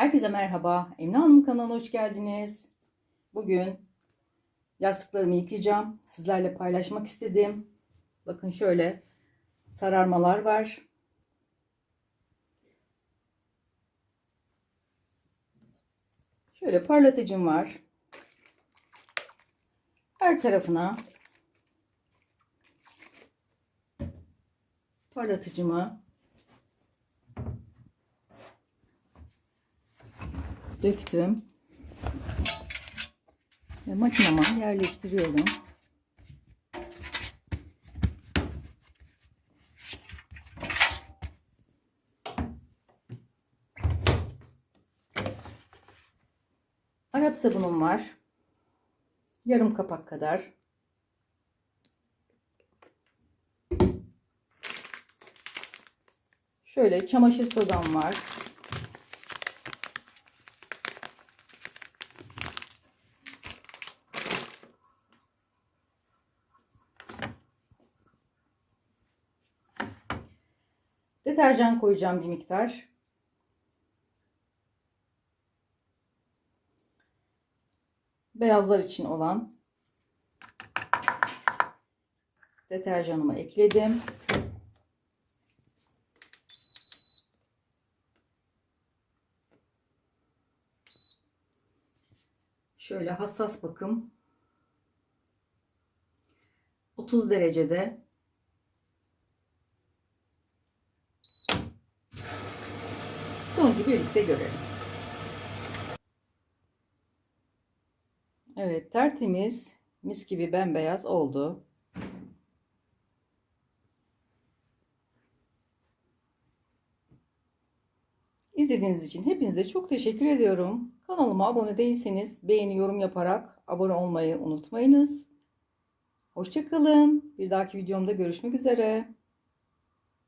Herkese merhaba. Emine Hanım kanalına hoş geldiniz. Bugün yastıklarımı yıkayacağım. Sizlerle paylaşmak istedim. Bakın şöyle sararmalar var. Şöyle parlatıcım var. Her tarafına parlatıcımı döktüm. Ve makinama yerleştiriyorum. Arap sabunum var. Yarım kapak kadar. Şöyle çamaşır sodam var. Deterjan koyacağım bir miktar. Beyazlar için olan deterjanımı ekledim. Şöyle hassas bakım 30 derecede Sonucu birlikte görelim. Evet tertemiz mis gibi bembeyaz oldu. İzlediğiniz için hepinize çok teşekkür ediyorum. Kanalıma abone değilseniz beğeni yorum yaparak abone olmayı unutmayınız. Hoşçakalın. Bir dahaki videomda görüşmek üzere.